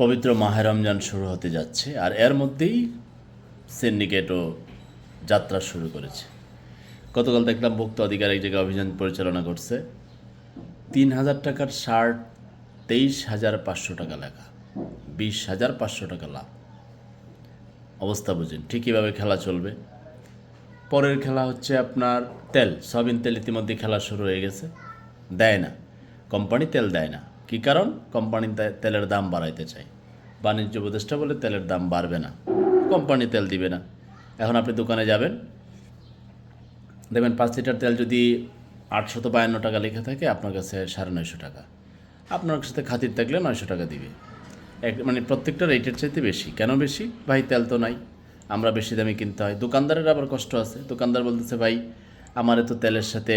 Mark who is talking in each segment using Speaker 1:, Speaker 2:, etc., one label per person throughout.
Speaker 1: পবিত্র মাহে রমজান শুরু হতে যাচ্ছে আর এর মধ্যেই সিন্ডিকেটও যাত্রা শুরু করেছে। গতকাল দেখলাম ভুক্ত অধিকার এক জায়গায় অভিযান পরিচালনা করছে, তিন হাজার টাকার শার্ট তেইশ হাজার পাঁচশো টাকা লেখা, বিশ হাজার পাঁচশো টাকা লাভ। অবস্থা বুঝেন, ঠিক কীভাবে খেলা চলবে। পরের খেলা হচ্ছে আপনার তেল, সয়াবিন তেল ইতিমধ্যে খেলা শুরু হয়ে গেছে। দেয় না, কোম্পানি তেল দেয় না। কী কারণ? কোম্পানি তেলের দাম বাড়াইতে চায় বাণিজ্য উপদেষ্টা বলে তেলের দাম বাড়বে না। কোম্পানি তেল দিবে না। এখন আপনি দোকানে যাবেন। দেখবেন পাঁচ লিটার তেল যদি আটশত বায়ান্ন টাকা লেখা থাকে, আপনার কাছে সাড়ে নয়শো টাকা। আপনার সাথে খাতির থাকলে নয়শো টাকা দিবে। এক মানে প্রত্যেকটা রেটের চাইতে বেশি। কেন বেশি? ভাই, তেল তো নাই। আমরা বেশি দামে কিনতে হয়। দোকানদারের আবার কষ্ট আছে। দোকানদার বলতেছে, ভাই, আমার তো তেলের সাথে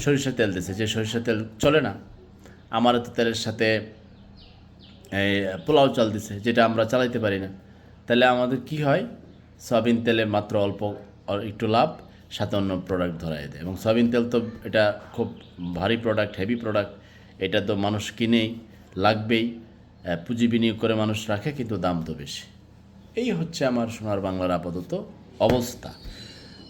Speaker 1: সরিষার তেল দিছে। যে সরিষার তেল চলে না আমার তো তেলের সাথে, এই, পোলাও চাল দিছে, যেটা আমরা চালাইতে পারি না। তাহলে আমাদের কি হয়? সয়াবিন তেলে মাত্র অল্প একটু লাভ, সাথে অন্য প্রোডাক্ট ধরাই দেয়। এবং সয়াবিন তেল তো এটা খুব ভারী প্রোডাক্ট হেভি প্রোডাক্ট এটা তো মানুষ কিনেই, লাগবেই পুঁজি বিনিয়োগ করে মানুষ রাখে, কিন্তু দাম তো বেশি। এই হচ্ছে আমার সোনার বাংলার আপাতত অবস্থা।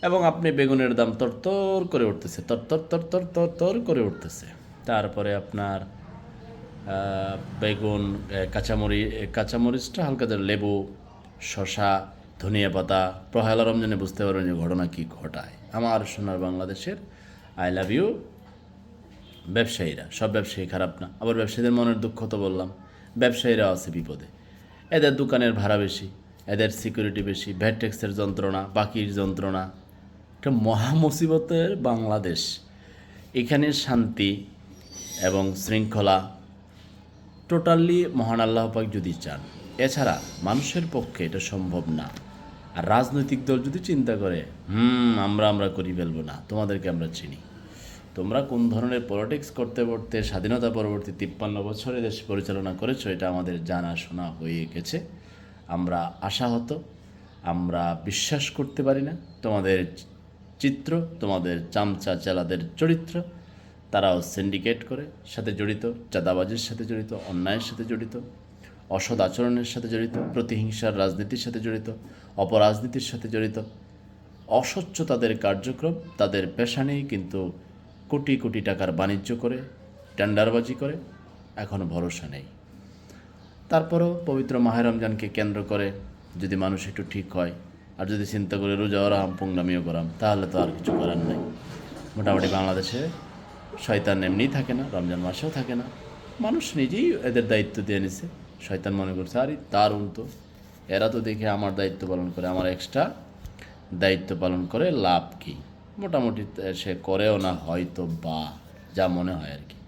Speaker 1: এবং আপনি বেগুনের দাম তরতর করে উঠতেছে, তরতর তরতর তরতর করে উঠতেছে। তারপরে আপনার বেগুন কাঁচামরি কাঁচামরিচটা হালকা লেবু শশা ধনিয়া পাতা, প্রহেলা রমজানে বুঝতে পারবেন যে ঘটনা কী ঘটায়। আমার সোনার বাংলাদেশের আই লাভ ইউ ব্যবসায়ীরা, সব ব্যবসায়ী খারাপ না, আবার ব্যবসায়ীদের মনের দুঃখ তো বললাম, ব্যবসায়ীরা আছে বিপদে। এদের দোকানের ভাড়া বেশি, এদের সিকিউরিটি বেশি ভ্যাট ট্যাক্সের যন্ত্রণা, বাকির যন্ত্রণা। একটা মহা মুসিবতের বাংলাদেশ। এখানে শান্তি এবং শৃঙ্খলা টোটালি মহান আল্লাহ পাক যদি চান। এছাড়া মানুষের পক্ষে এটা সম্ভব না। আর রাজনৈতিক দল যদি চিন্তা করে, হুম, আমরা আমরা করি ফেলব না, তোমাদেরকে আমরা চিনি। তোমরা কোন ধরনের পলিটিক্স করতে করতে স্বাধীনতা পরবর্তী তিপ্পান্ন বছরে দেশ পরিচালনা করেছ, এটা আমাদের জানা শোনা হয়ে গেছে। আমরা আশাহত, আমরা বিশ্বাস করতে পারি না। তোমাদের চিত্র, তোমাদের চামচা চেলাদের চরিত্র তারাও সিন্ডিকেট করে, সাথে জড়িত, চাঁদাবাজির সাথে জড়িত, অন্যায়ের সাথে জড়িত, অসৎ আচরণের সাথে জড়িত, প্রতিহিংসার রাজনীতির সাথে জড়িত, অপরাজনীতির সাথে জড়িত। অস্বচ্ছ তাদের কার্যক্রম, তাদের পেশা নেই কিন্তু কোটি কোটি টাকার বাণিজ্য করে, টেন্ডারবাজি করে এখনও ভরসা নেই। তারপরও পবিত্র মাহের রমজানকে কেন্দ্র করে যদি মানুষ একটু ঠিক হয়, আর যদি চিন্তা করে রোজা ওরাম পুংনামিও করাম, তাহলে তো আর কিছু করার নেই। মোটামুটি বাংলাদেশে শয়তান এমনিই থাকে না, রমজান মাসেও থাকে না। মানুষ নিজেই এদের দায়িত্ব দিয়ে নিছে। শয়তান মনে করছে, আরে, দারুণ তো। এরা তো দেখে আমার দায়িত্ব পালন করে, আমার এক্সট্রা দায়িত্ব পালন করে লাভ কী? মোটামুটি সে করেও না হয়তো বা যা মনে হয় আর কি।